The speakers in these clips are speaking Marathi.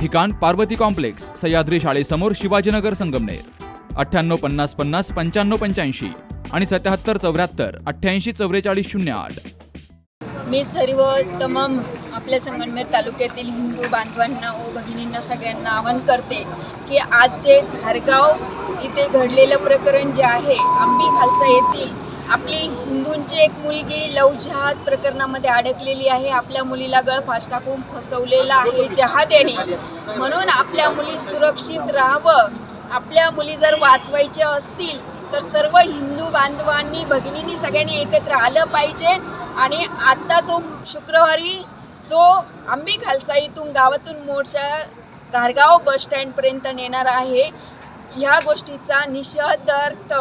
ठिकाण पार्वती कॉम्प्लेक्स सह्याद्री शाळेसमोर शिवाजीनगर संगमनेर. अठ्ठ्याण्णव पन्नास पन्नास पंच्याण्णव पंच्याऐंशी आणि सत्याहत्तर चौऱ्याहत्तर अठ्ठ्याऐंशी चौवेचाळीस शून्य आठ. मी सर्व तमाम आपल्या संगमनेर तालुक्यातील हिंदू बांधवांना व भगिनींना सगळ्यांना आवाहन करते की आज जे घारगाव इथे घडलेलं प्रकरण जे आहे आंबी खालसा येथील आपली हिंदूंची एक मुलगी लव जहाद प्रकरणामध्ये अडकलेली आहे. आपल्या मुलीला गळफास टाकून फसवलेला आहे जहाद याने म्हणून आपल्या मुली सुरक्षित राहावं. आपल्या मुली जर वाचवायच्या असतील तर सर्व हिंदू बांधवांनी भगिनींनी सगळ्यांनी एकत्र आलं पाहिजे. आणि आत्ता जो शुक्रवारी जो आंबी खालसा इथून गावातून मोर्चा घारगाव बस स्टँडपर्यंत नेणार आहे ह्या गोष्टीचा निषेधार्थ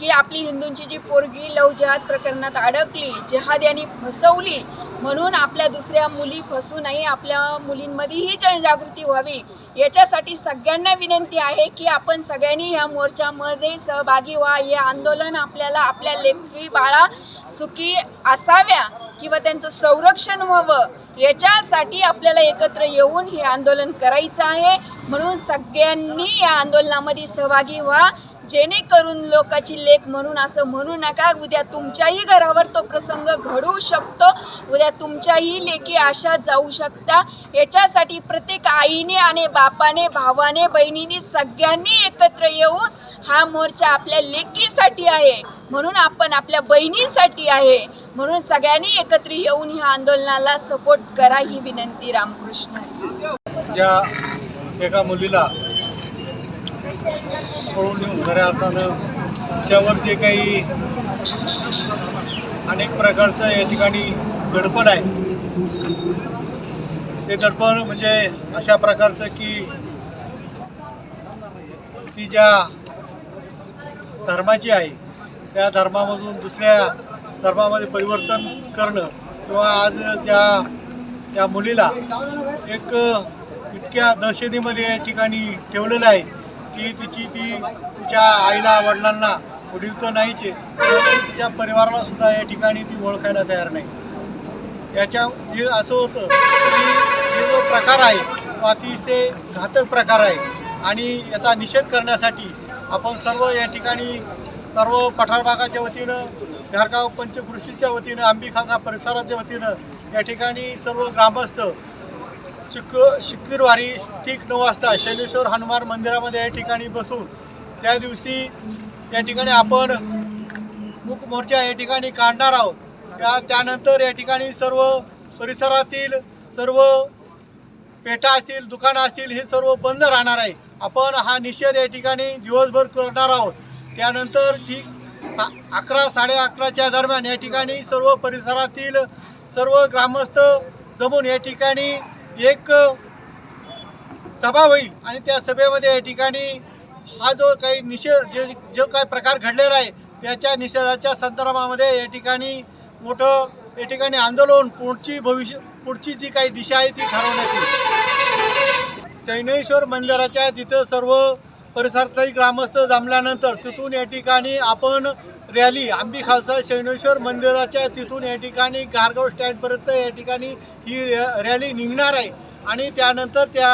की आपली हिंदूंची जी पोरगी लव जहाद प्रकरणात अडकली जहाद यांनी फसवली म्हणून आपल्या दुसऱ्या मुली फसू नये आपल्या मुलींमध्ये ही जनजागृती व्हावी याच्यासाठी सगळ्यांना विनंती आहे की आपण सगळ्यांनी ह्या मोर्चामध्ये सहभागी व्हा. हे आंदोलन आपल्याला आपल्या लेकरी बाळा सुखी असाव्या किंवा त्यांचं संरक्षण व्हावं याच्यासाठी आपल्याला एकत्र येऊन हे आंदोलन करायचं आहे. म्हणून सगळ्यांनी या आंदोलनामध्ये सहभागी व्हा. जेणेकरून लोकाची लेख म्हणून असं म्हणू नका. उद्या तुमच्याही घरावर तो प्रसंग घडू शकतो. उद्या तुमच्याही लेखी आशा जाऊ शकता. याच्यासाठी प्रत्येक आईने आणि बापाने भावाने बहिणीने सगळ्यांनी एकत्र येऊन हा मोर्चा आपल्या लेकीसाठी आहे. म्हणून आपण आपल्या बहिणीसाठी आहे. म्हणून सगळ्यांनी एकत्र येऊन ह्या आंदोलनाला सपोर्ट करा ही विनंती रामकृष्ण. ज्या एका मुलीला पळून नेऊन खऱ्या अर्थानं तिच्यावर जे काही अनेक प्रकारचं या ठिकाणी दडपण आहे. ते दडपण म्हणजे अशा प्रकारचं की ती ज्या धर्माची आहे त्या धर्मामधून दुसऱ्या धर्मामध्ये परिवर्तन करणं किंवा आज ज्या त्या मुलीला एक इतक्या दहशतीमध्ये या ठिकाणी ठेवलेलं आहे की तिची ती तिच्या आईला वडिलांना वडील तर नाहीच आहे तिच्या परिवाराला सुद्धा या ठिकाणी ती ओळखायला तयार नाही. याच्या हे असं होतं की हे जो प्रकार आहे तो अतिशय घातक प्रकार आहे आणि याचा निषेध करण्यासाठी आपण सर्व या ठिकाणी सर्व पठार भागाच्या वतीनं घारगाव पंचकृषीच्या वतीनं आंबी खासा परिसराच्या वतीनं या ठिकाणी सर्व ग्रामस्थ शुक शुक्रवारी ठीक नऊ वाजता शैलेश्वर हनुमान मंदिरामध्ये या ठिकाणी बसून त्या दिवशी या ठिकाणी आपण मूक मोर्चा या ठिकाणी काढणार आहोत. त्या त्यानंतर या ठिकाणी सर्व परिसरातील सर्व पेठा असतील दुकानं असतील हे सर्व बंद राहणार आहे. आपण हा निषेध या ठिकाणी दिवसभर करणार आहोत. त्यानंतर ठीक अकरा साडे अकराच्या दरम्यान या ठिकाणी सर्व परिसरातील सर्व ग्रामस्थ जमून या ठिकाणी एक सभा होईल आणि त्या सभेमध्ये या ठिकाणी हा जो काही निषेध जे जो काही प्रकार घडलेला आहे त्याच्या निषेधाच्या संदर्भामध्ये या ठिकाणी मोठं या ठिकाणी आंदोलन पुढची भविष्य पुढची जी काही दिशा आहे ती ठरवण्यात येईल. सैनेश्वर मंदिराच्या तिथं सर्व परिसरातील ग्रामस्थ जमल्यानंतर तिथून या ठिकाणी आपण रॅली आंबी खालसा शैनेश्वर मंदिराच्या तिथून या ठिकाणी गारगाव स्टँडपर्यंत या ठिकाणी ही रॅ- रॅली निघणार आहे. आणि त्यानंतर त्या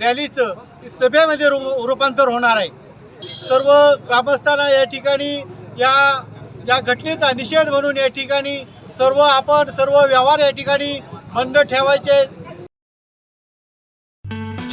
रॅलीचं सभेमध्ये रू रूपांतर होणार आहे. सर्व ग्रामस्थांना या ठिकाणी या या घटनेचा निषेध म्हणून या ठिकाणी सर्व आपण सर्व व्यवहार या ठिकाणी बंद ठेवायचे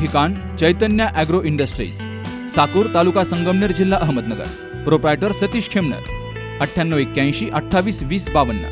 ठिकाण चैतन्य ॲग्रो इंडस्ट्रीज साकूर तालुका संगमनेर जिल्हा अहमदनगर. प्रोप्रायटर सतीश खेमनर. अठ्ठ्याण्णव एक्क्याऐंशी अठ्ठावीस वीस बावन्न.